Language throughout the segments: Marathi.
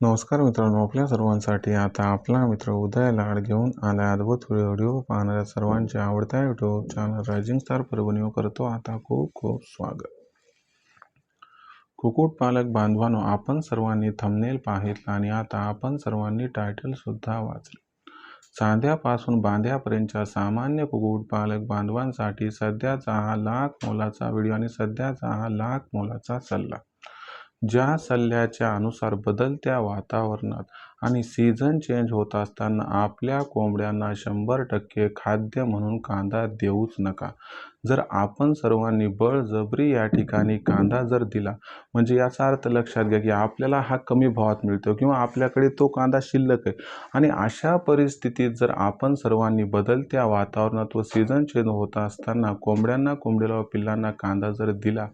नमस्कार मित्रांनो आपल्या सर्वांसाठी आता आपला मित्र उदय लाड घेऊन आला अद्भुत व्हिडिओ पाहणाऱ्या सर्वांच्या आवडत्या YouTube channel rising star Parbhani करतो आता खूप खूप स्वागत. कुक्कुटपालक बांधवानो आपण सर्वांनी थंबनेल पाहितला आणि आता आपण सर्वांनी टायटल सुद्धा वाचले. चांद्यापासून बांध्यापर्यंतच्या सामान्य कुक्कुटपालक बांधवांसाठी सध्याचा हा लाख मोलाचा व्हिडिओ आणि सध्याचा हा लाख मोलाचा सल्ला. ज्या सल्ल्याच्या अनुसार बदलत्या वातावरणात आणि सीझन चेंज होत असताना आपल्या कोंबड्यांना शंभर टक्के खाद्य म्हणून कांदा देऊच नका. जर आपण सर्वांनी बळजबरी या ठिकाणी कांदा जर दिला म्हणजे याचा अर्थ लक्षात घ्या की आपल्याला हा कमी भावात मिळतो किंवा आपल्याकडे तो कांदा शिल्लक आहे. आणि अशा परिस्थितीत जर आपण सर्वांनी बदलत्या वातावरणात व सीझन चेंज होत असताना कोंबड्यांना कोंबडीला व पिल्लांना कांदा जर दिला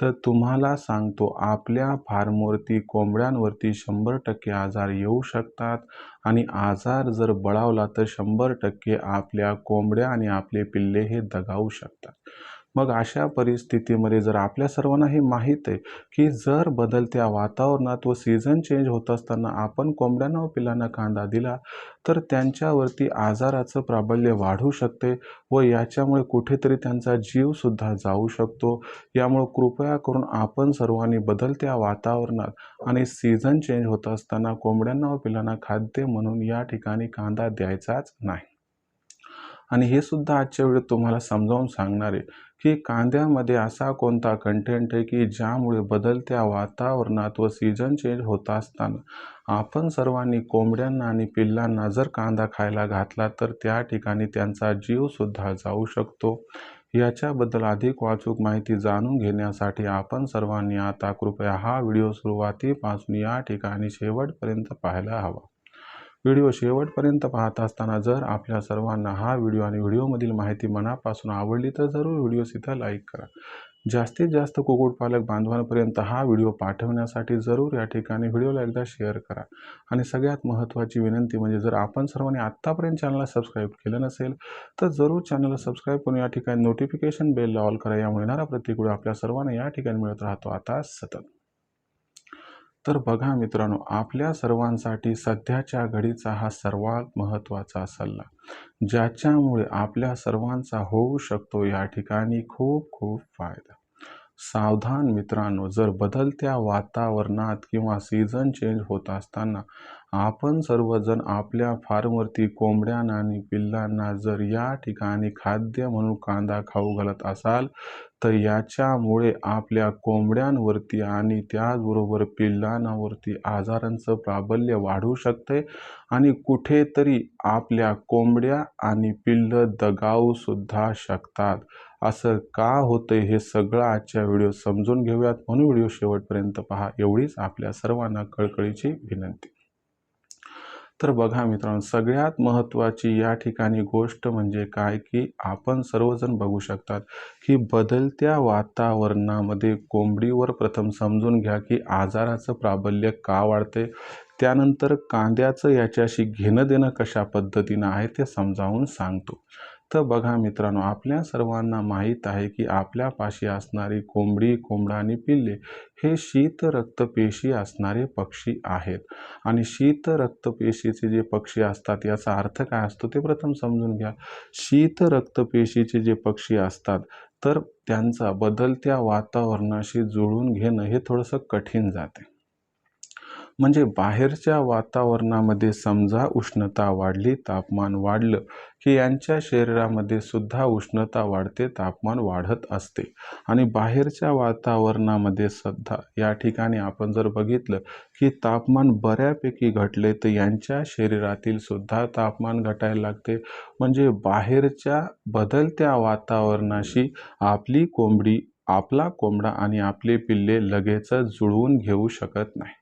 तर तुम्हाला सांगतो आपल्या फार्मवरती कोंबड्यांवरती शंभर टक्के आजार येऊ शकतात. आणि आजार जर बळावला तर शंभर टक्के आपल्या कोंबड्या आणि आपले पिल्ले हे दगावू शकतात. मग अशा परिस्थितीमध्ये जर आपल्या सर्वांना हे माहीत आहे की जर बदलत्या वातावरणात व सीझन चेंज होत असताना आपण कोंबड्यांना व पिल्लांना कांदा दिला तर त्यांच्यावरती आजाराचं प्राबल्य वाढू शकते व याच्यामुळे कुठेतरी त्यांचा जीवसुद्धा जाऊ शकतो. यामुळे कृपया करून आपण सर्वांनी बदलत्या वातावरणात आणि सीझन चेंज होत असताना कोंबड्यांना व पिल्लांना खाद्य म्हणून या ठिकाणी कांदा द्यायचाच नाही. आणि हे सुद्धा आजच्या वेळेत तुम्हाला समजावून सांगणार आहे की कांद्यामध्ये असा कोणता कंटेंट आहे की ज्यामुळे बदलत्या वातावरणात व सीझन चेंज होत असताना आपण सर्वांनी कोंबड्यांना आणि पिल्लांना जर कांदा खायला घातला तर त्या ठिकाणी त्यांचा जीवसुद्धा जाऊ शकतो. याच्याबद्दल अधिक वाचूक माहिती जाणून घेण्यासाठी आपण सर्वांनी आता कृपया हा व्हिडिओ सुरुवातीपासून या ठिकाणी शेवटपर्यंत पाहायला हवा. व्हिडिओ शेवटपर्यंत पाहत असताना जर आपल्या सर्वांना हा व्हिडिओ आणि व्हिडिओमधील माहिती मनापासून आवडली तर जरूर व्हिडिओ इथं लाईक करा. जास्तीत जास्त कुक्कुटपालक बांधवांपर्यंत हा व्हिडिओ पाठवण्यासाठी जरूर या ठिकाणी व्हिडिओला एकदा शेअर करा. आणि सगळ्यात महत्त्वाची विनंती म्हणजे जर आपण सर्वांनी आत्तापर्यंत चॅनलला सबस्क्राईब केलं नसेल तर जरूर चॅनलला सबस्क्राईब करून या ठिकाणी नोटिफिकेशन बेलला ऑल करा. यामुळे येणारा प्रत्येक आपल्या सर्वांना या ठिकाणी मिळत राहतो. आता सतत. तर बघा मित्रांनो आपल्या सर्वांसाठी सध्याच्या घडीचा हा सर्वात महत्त्वाचा सल्ला. ज्याच्यामुळे आपल्या सर्वांचा होऊ शकतो या ठिकाणी खूप खूप फायदा. सावधान मित्रांनो जर बदलत्या वातावरणात किंवा सीझन चेंज होत असताना आपण सर्वजण आपल्या फार्मवरती कोंबड्यांना आणि पिल्लांना जर या ठिकाणी खाद्य म्हणून कांदा खाऊ घालत असाल तर याच्यामुळे आपल्या कोंबड्यांवरती आणि त्याचबरोबर पिल्लांवरती आजारांचं प्राबल्य वाढू शकते आणि कुठेतरी आपल्या कोंबड्या आणि पिल्लं दगावू सुद्धा शकतात. असं का होतं हे सगळं आजच्या व्हिडिओ समजून घेऊयात. म्हणून व्हिडिओ शेवटपर्यंत पहा. एवढीच आपल्या सर्वांना कळकळीची विनंती. तर बघा मित्रांनो सगळ्यात महत्त्वाची या ठिकाणी गोष्ट म्हणजे काय की आपण सर्वजण बघू शकतात की बदलत्या वातावरणामध्ये कोंबडीवर प्रथम समजून घ्या की आजाराचं प्राबल्य का वाढते त्यानंतर कांद्याचं याच्याशी घेणं देणं कशा पद्धतीनं आहे ते समजावून सांगतो. तर बघा मित्रांनो आपल्या सर्वांना माहीत आहे की आपल्यापाशी असणारी कोंबडी कोंबडा आणि पिल्ले हे शीत रक्तपेशी असणारे पक्षी आहेत. आणि शीत रक्तपेशीचे जे पक्षी असतात याचा अर्थ काय असतो ते प्रथम समजून घ्या. शीत रक्तपेशीचे जे पक्षी असतात तर त्यांचा बदलत्या वातावरणाशी जुळून घेणं हे थोडंसं कठीण जाते. म्हणजे बाहेरच्या वातावरणामध्ये समजा उष्णता वाढली तापमान वाढलं की यांच्या शरीरामध्ये सुद्धा उष्णता वाढते तापमान वाढत असते. आणि बाहेरच्या वातावरणामध्ये सुद्धा या ठिकाणी आपण जर बघितलं की तापमान बऱ्यापैकी घटले तर यांच्या शरीरातील सुद्धा तापमान घटायला लागते. म्हणजे बाहेरच्या बदलत्या वातावरणाशी आपली कोंबडी आपला कोंबडा आणि आपले पिल्ले लगेचच जुळवून घेऊ शकत नाही.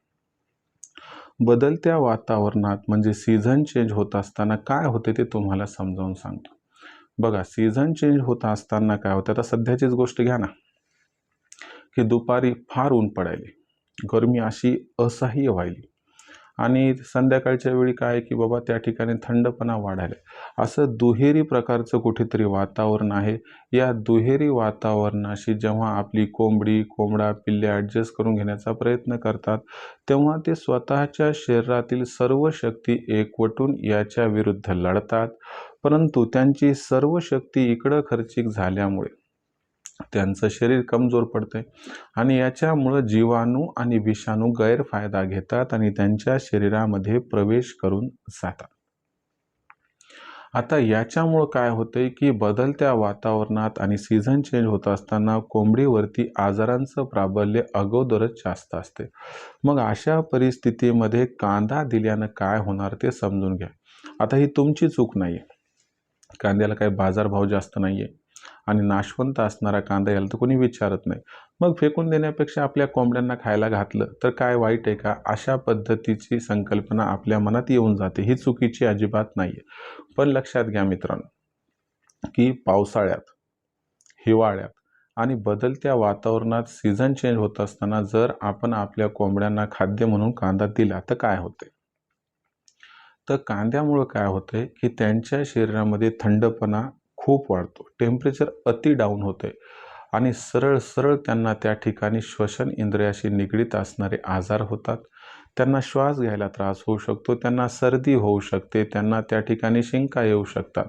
बदलत्या वातावरणात म्हणजे सीझन चेंज होत असताना काय होते ते तुम्हाला समजावून सांगतो. बघा सीझन चेंज होत असताना काय होतं? आता सध्याचीच गोष्ट घ्या ना. की दुपारी फार ऊन पडायली. गरमी अशी असह्य व्हायली. आणि संध्याकाळच्या वेळी काय आहे की बाबा त्या ठिकाणी थंडपणा वाढायला. असं दुहेरी प्रकारचं कुठेतरी वातावरण आहे. या दुहेरी वातावरणाशी जेव्हा आपली कोंबडी कोंबडा पिल्ले ॲडजस्ट करून घेण्याचा प्रयत्न करतात तेव्हा ते स्वतःच्या शरीरातील सर्व शक्ती एकवटून याच्या विरुद्ध लढतात. परंतु त्यांची सर्व शक्ती इकडं खर्चिक झाल्यामुळे त्यांचं शरीर कमजोर पडतंय. आणि याच्यामुळं जीवाणू आणि विषाणू गैरफायदा घेतात आणि त्यांच्या शरीरामध्ये प्रवेश करून जातात. आता याच्यामुळं काय होतंय की बदलत्या वातावरणात आणि सीझन चेंज होत असताना कोंबडीवरती आजारांचं प्राबल्य अगोदरच जास्त असते. मग अशा परिस्थितीमध्ये कांदा दिल्यानं काय होणार ते समजून घ्या. आता ही तुमची चूक नाही आहे कांद्याला काही बाजारभाव जास्त नाही आहे आणि नाशवंत असणारा कांदा याला तर कोणी विचारत नाही. मग फेकून देण्यापेक्षा आपल्या कोंबड्यांना खायला घातलं तर काय वाईट आहे का? अशा पद्धतीची संकल्पना आपल्या मनात येऊन जाते. ही चुकीची अजिबात नाही आहे पण लक्षात घ्या मित्रांनो की पावसाळ्यात हिवाळ्यात आणि बदलत्या वातावरणात सीझन चेंज होत असताना जर आपण आपल्या कोंबड्यांना खाद्य म्हणून कांदा दिला तर काय होते? तर कांद्यामुळं काय होतंय की त्यांच्या शरीरामध्ये थंडपणा खूप वाढतो. टेम्परेचर अति डाऊन होते. आणि सरळ सरळ त्यांना त्या ठिकाणी श्वसन इंद्रियाशी निगडीत असणारे आजार होतात. त्यांना श्वास घ्यायला त्रास होऊ शकतो. त्यांना सर्दी होऊ शकते. त्यांना त्या ठिकाणी शिंका येऊ शकतात.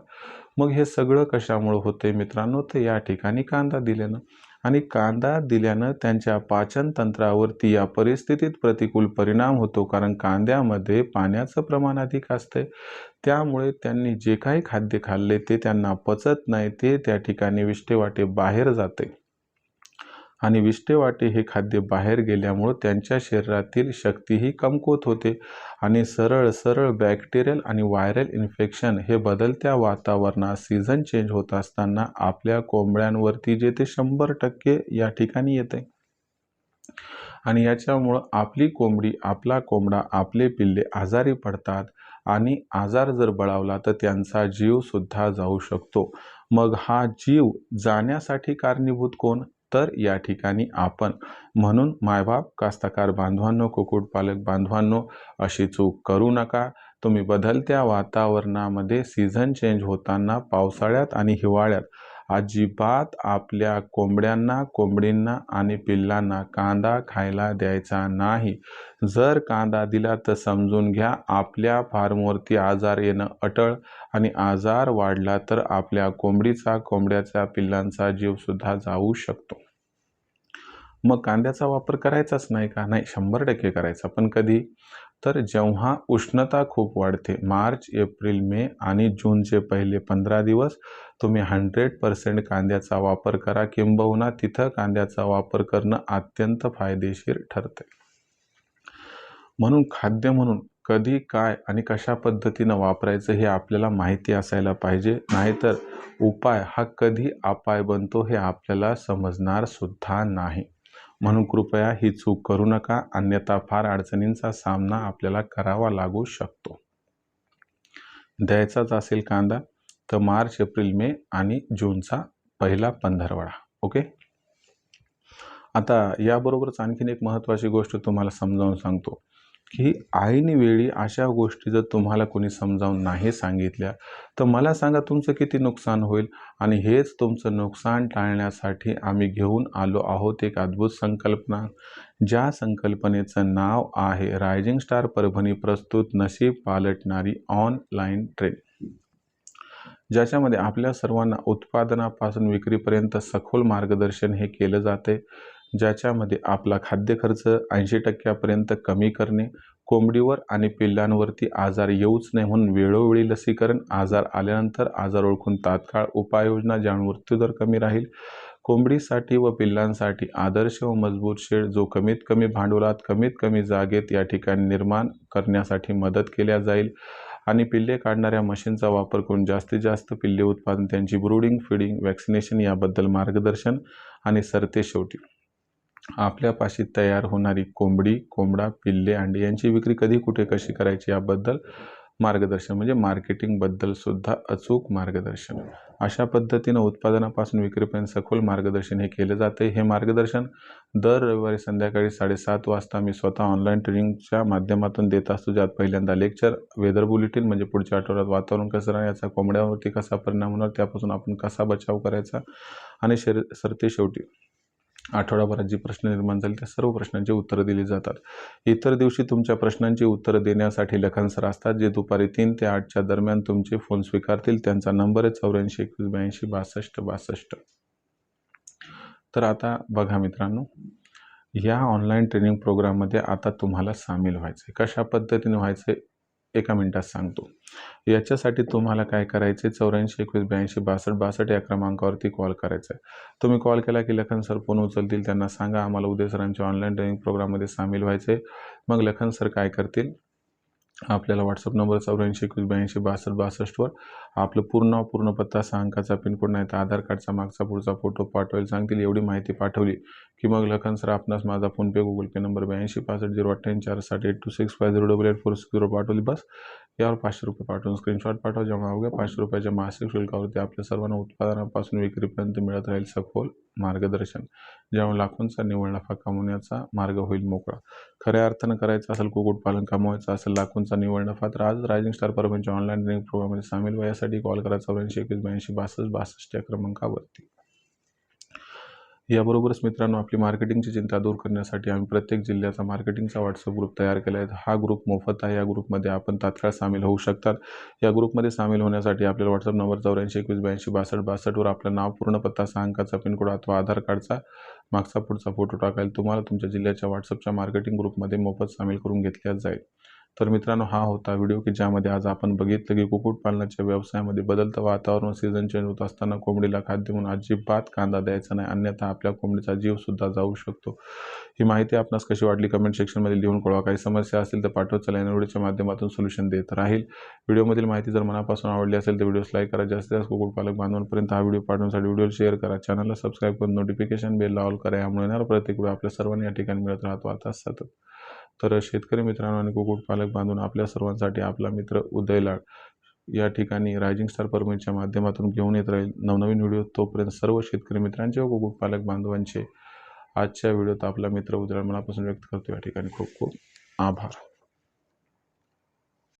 मग हे सगळं कशामुळं होते मित्रांनो? तर या ठिकाणी कांदा दिल्यानं. आणि कांदा दिल्यानं त्यांच्या पाचन तंत्रावरती या परिस्थितीत प्रतिकूल परिणाम होतो कारण कांद्यामध्ये पाण्याचं प्रमाण अधिक असते त्यामुळे त्यांनी जे काही खाद्य खाल्ले ते त्यांना पचत नाही ते त्या ठिकाणी विष्टेवाटे बाहेर जाते. आणि विष्टेवाटे हे खाद्य बाहेर गेल्यामुळं त्यांच्या शरीरातील शक्तीही कमकुवत होते आणि सरळ सरळ बॅक्टेरियल आणि व्हायरल इन्फेक्शन हे बदलत्या वातावरणात सीझन चेंज होत असताना आपल्या कोंबड्यांवरती जे ते शंभर टक्के या ठिकाणी येते. आणि याच्यामुळं आपली कोंबडी आपला कोंबडा आपले पिल्ले आजारी पडतात आणि आजार जर बळावला तर त्यांचा जीवसुद्धा जाऊ शकतो. मग हा जीव जाण्यासाठी कारणीभूत कोण? तर या ठिकाणी आपण म्हणून मायबाप कास्तकार बांधवांनो कुक्कुटपालक बांधवांनो अशी चूक करू नका. तुम्ही बदलत्या वातावरणामध्ये सीझन चेंज होताना पावसाळ्यात आणि हिवाळ्यात अजिबात आपल्या कोंबड्यांना कोंबडींना आणि पिल्लांना कांदा खायला द्यायचा नाही. जर कांदा दिला तर समजून घ्या आपल्या फार्मवरती आजार येणं अटळ आणि आजार वाढला तर आपल्या कोंबडीचा कोंबड्याच्या पिल्लांचा जीवसुद्धा जाऊ शकतो. मग कांद्याचा वापर करायचाच नाही का? नाही शंभर टक्के करायचा. पण कधी? तर जेव्हा उष्णता खूप वाढते मार्च एप्रिल मे आणि जूनचे पहिले पंधरा दिवस तुम्ही हंड्रेड पर्सेंट कांद्याचा वापर करा. किंबहुना तिथं कांद्याचा वापर करणं अत्यंत फायदेशीर ठरते. म्हणून खाद्य म्हणून कधी काय आणि कशा पद्धतीनं वापरायचं हे आपल्याला माहिती असायला पाहिजे. नाहीतर उपाय हा कधी अपाय बनतो हे आपल्याला समजणार सुद्धा नाही. म्हणून कृपया ही चूक करू नका. अन्यथा फार अडचणींचा सामना आपल्याला करावा लागू शकतो. द्यायचाच असेल कांदा तर मार्च एप्रिल मे आणि जूनचा पहिला पंधरवडा. ओके? आता याबरोबरच आणखीन एक महत्त्वाची गोष्ट तुम्हाला समजावून सांगतो. की आईने वेळी अशा गोष्टी जर तुम्हाला कोणी समजावून नाही सांगितल्या तर मला सांगा तुमचं किती नुकसान होईल? आणि हेच तुमचं नुकसान टाळण्यासाठी आम्ही घेऊन आलो आहोत एक अद्भुत संकल्पना. ज्या संकल्पनेचं नाव आहे रायझिंग स्टार परभणी प्रस्तुत नशीब पालटणारी ऑनलाईन ट्रेन. ज्याच्यामध्ये आपल्या सर्वांना उत्पादनापासून विक्रीपर्यंत सखोल मार्गदर्शन हे केलं जाते. ज्याच्यामध्ये आपला खाद्य खर्च ऐंशी टक्क्यापर्यंत कमी करणे कोंबडीवर आणि पिल्लांवरती आजार येऊच नये म्हणून वेळोवेळी लसीकरण आजार आल्यानंतर आजार ओळखून तात्काळ उपाययोजना ज्या मृत्यूदर कमी राहील. कोंबडीसाठी व पिल्लांसाठी आदर्श व मजबूत शेड जो कमीत कमी भांडवलात कमीत कमी जागेत या ठिकाणी निर्माण करण्यासाठी मदत केल्या जाईल आणि पिल्ले काढणाऱ्या मशीनचा वापर करून जास्तीत जास्त पिल्ले उत्पादन त्यांची ब्रूडिंग फिडिंग वॅक्सिनेशन याबद्दल मार्गदर्शन आणि सरते शेवटी आपल्यापाशी तयार होणारी कोंबडी कोंबडा पिल्ले अंडी यांची विक्री कधी कुठे कशी करायची याबद्दल मार्गदर्शन म्हणजे मार्केटिंगबद्दल सुद्धा अचूक मार्गदर्शन. अशा पद्धतीनं उत्पादनापासून विक्रीपर्यंत सखोल मार्गदर्शन हे केले जाते. हे मार्गदर्शन दर रविवारी संध्याकाळी साडेसात वाजता मी स्वतः ऑनलाईन ट्रेनिंगच्या माध्यमातून देत असतो. ज्यात पहिल्यांदा लेक्चर वेदर बुलेटिन म्हणजे पुढच्या आठवड्यात वातावरण कसं राहणार याचा कोंबड्यावरती कसा परिणाम होणार त्यापासून आपण कसा बचाव करायचा आणि शरी सरते शेवटी आठवडाभरात जी प्रश्न निर्माण झाले त्या सर्व प्रश्नांची उत्तरं दिली जातात. इतर दिवशी तुमच्या प्रश्नांची उत्तरं देण्यासाठी लखन सर असतात जे दुपारी तीन ते आठच्या दरम्यान तुमचे फोन स्वीकारतील. त्यांचा नंबर आहे चौऱ्याऐंशी एकवीस ब्याऐंशी बासष्ट बासष्ट. तर आता बघा मित्रांनो या ऑनलाईन ट्रेनिंग प्रोग्राममध्ये आता तुम्हाला सामील व्हायचं आहे कशा पद्धतीने व्हायचं आहे एका मिनटात सांगतो. याच्यासाठी तुम्हाला काय करायचे चौऱ्याऐंशी एकवीस ब्याऐंशी बासष्ट बासष्ट या क्रमांकावरती कॉल करायचा आहे. तुम्ही कॉल केला की लखन सर फोन उचलतील त्यांना सांगा आम्हाला उदय सरांच्या ऑनलाईन ट्रेनिंग प्रोग्राममध्ये सामील व्हायचे मग लखन सर काय करतील? आपल्याला व्हॉट्सअप नंबर चौऱ्याऐंशी एकवीस ब्याऐंशी बासष्ट बासष्टवर आपलं पूर्ण पूर्ण पत्ता सहा अंकाचा पिनकोड नाही तर आधार कार्डचा मागचा पुढचा फोटो पाठवायला सांगतील एवढी माहिती पाठवली. की मग लखन सर आपणास माझा फोनपे गुगल पे नंबर ब्याऐंशी पासष्ट झिरो अठ्ठ्याऐंशी चार साठ eight two six five zero double eight four six zero पाठवली. बस यावर पाचशे रुपये पाठवून स्क्रीनशॉट पाठवा. जेव्हा अवघ्या पाचशे रुपयाच्या मासिक शुल्कावरती आपल्या सर्वांना उत्पादनापासून विक्रीपर्यंत मिळत राहील सखोल मार्गदर्शन. ज्यामुळे लाखोंचा निव्वळ नफा कमवण्याचा मार्ग होईल मोकळा. खऱ्या अर्थानं करायचं असेल कुक्कुटपालन कमवायचं असेल लाखोंचा निव्वळ नफा तर आज रायझिंग स्टार परभणीच्या ऑनलाईन ट्रेनिंग प्रोग्राममध्ये सामील व्हा. यासाठी कॉल करा चौऱ्याऐंशी एकवीस ब्याऐंशी बासष्ट बासष्ट या क्रमांकावरती. याबरोबरच मित्रांनो आपली मार्केटिंगची चिंता दूर करण्यासाठी आम्ही प्रत्येक जिल्ह्याचा मार्केटिंगचा व्हॉट्सअप ग्रुप तयार केला आहे. हा ग्रुप मोफत आहे. या ग्रुपमध्ये आपण तात्काळ सामील होऊ शकतात. या ग्रुपमध्ये सामील होण्यासाठी आपल्याला व्हॉट्सअप नंबर चौऱ्याऐंशी एकवीस ब्याऐंशी बासष्ट बासष्टवर आपलं नाव पूर्ण पत्ता सहा अंकाचा पिनकोड अथवा आधार कार्डचा मागचा पुढचा फोटो टाकायला तुम्हाला तुमच्या जिल्ह्याच्या व्हॉट्सअपच्या मार्केटिंग ग्रुपमध्ये मोफत सामील करून घेतल्या जाईल. तर मित्रांनो हा होता व्हिडिओ की ज्यामध्ये आज आपण बघितलं की कुक्कुटपालनाच्या व्यवसायामध्ये बदलतं वातावरण सीझन चेंज होत असताना कोंबडीला खाद्य म्हणून अजिबात कांदा द्यायचा नाही. अन्यथा आपल्या कोंबडीचा जीवसुद्धा जाऊ शकतो. ही माहिती आपणास कशी वाटली कमेंट सेक्शनमध्ये लिहून कळवा. काही समस्या असेल तर पाठवत चला. या व्हिडिओच्या माध्यमातून सोल्युशन देत राहील. व्हिडिओमधील माहिती जर मनापासून आवडली असेल तर व्हिडिओस लाईक करा. जास्तीत जास्त कुक्कुटपालक बांधवांपर्यंत हा व्हिडिओ पाठवण्यासाठी व्हिडिओ शेअर करा. चॅनलला सबस्क्राईब करून नोटिफिकेशन बेल ऑल करा. यामुळे येणारा प्रत्येक व्हिडिओ आपल्या सर्वांनी या ठिकाणी मिळत राहतो. आता सतत तर शेतकरी मित्रांनो आणि कुक्कुटपालक बांधून आपल्या सर्वांसाठी आपला मित्र उदय लाड या ठिकाणी रायझिंग स्टार परमिटच्या माध्यमातून घेऊन येत राहील. नवनवीन व्हिडिओ तोपर्यंत सर्व शेतकरी मित्रांचे व कुक्कुटपालक बांधवांचे आजच्या व्हिडिओत आपला मित्र उदय मनापासून व्यक्त करतो. या ठिकाणी खूप खूप आभार.